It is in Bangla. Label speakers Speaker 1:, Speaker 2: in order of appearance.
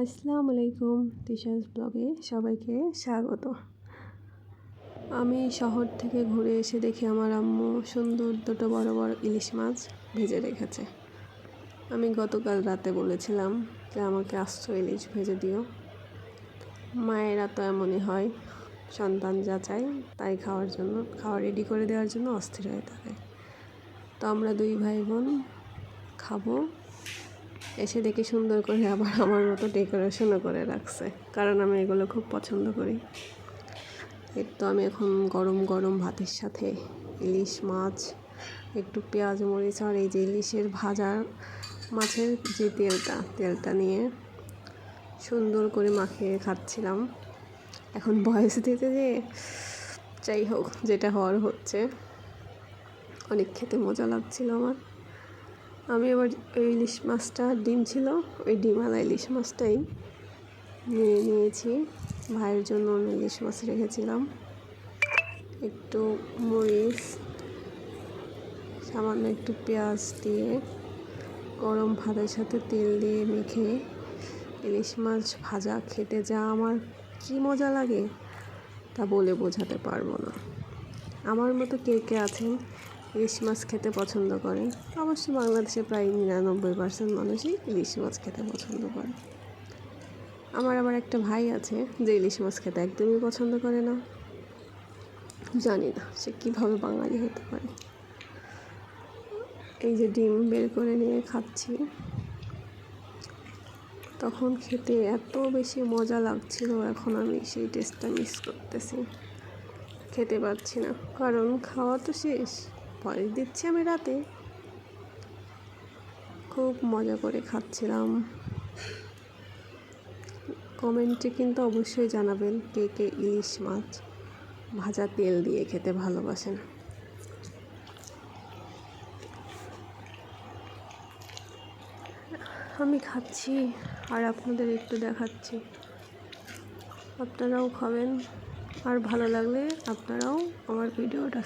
Speaker 1: আসসালামু আলাইকুম তিশাস ব্লগে সবাইকে স্বাগত। আমি শহর থেকে ঘুরে এসে দেখি আমার আম্মু সুন্দর দুটো বড় বড় ইলিশ মাছ ভেজে রেখেছে। আমি গতকাল রাতে বলেছিলাম যে, আমাকে আস্ত ইলিশ ভেজে দিও। মায়েরা তো এমনই হয়, সন্তান যা চাই তাই খাওয়ার জন্য, খাওয়া রেডি করে দেওয়ার জন্য অস্থির হয়ে থাকে। তো আমরা দুই ভাই বোন খাব। এসে দেখি সুন্দর করে আবার আমার মতো ডেকোরেশনও করে রাখছে, কারণ আমি এগুলো খুব পছন্দ করি। এর তো আমি এখন গরম গরম ভাতের সাথে ইলিশ মাছ, একটু পেঁয়াজ মরিচ আর এই যে ইলিশের ভাজার মাছের যে তেলটা তেলটা নিয়ে সুন্দর করে মাখিয়ে খাচ্ছিলাম। এখন বয়স দিতে যে যাই হোক, যেটা হওয়ার হচ্ছে। অনেক খেতে মজা লাগছিল আমার। আমি এবার ওই ইলিশ মাছটা, ডিম ছিল, ওই ডিমালা ইলিশ মাছটাই নিয়ে নিয়েছি। ভাইয়ের জন্য আমি ইলিশ মাছ রেখেছিলাম। একটু মরিচ, সামান্য একটু পেঁয়াজ দিয়ে গরম ভাতের সাথে তেল দিয়ে মেখে ইলিশ মাছ ভাজা খেতে যা আমার কী মজা লাগে তা বলে বোঝাতে পারব না। আমার মতো কে কে আছেন ইলিশ মাছ খেতে পছন্দ করেন অবশ্য বাংলাদেশে প্রায় নিরানব্বই পার্সেন্ট মানুষই ইলিশ মাছ খেতে পছন্দ করে। আমার আবার একটা ভাই আছে যে ইলিশ মাছ খেতে একদমই পছন্দ করে না। জানি না সে কীভাবে বাঙালি হতে পারে। এই যে ডিম বের করে নিয়ে খাচ্ছি। তখন খেতে এত বেশি মজা লাগছিল, এখন আমি সেই টেস্টটা মিস করতেছি। খেতে পারছি না, কারণ খাওয়া তো শেষ। পরে দিচ্ছি আমি রাতে। খুব মজা করে খাচ্ছিলাম। কমেন্টে কিন্তু অবশ্যই জানাবেন কে কে ইলিশ মাছ, ভাজা তেল দিয়ে খেতে ভালোবাসেন। আমি খাচ্ছি আর আপনাদের একটু দেখাচ্ছি। আপনারাও খাবেন। আর ভালো লাগলে আপনারাও আমার ভিডিওটা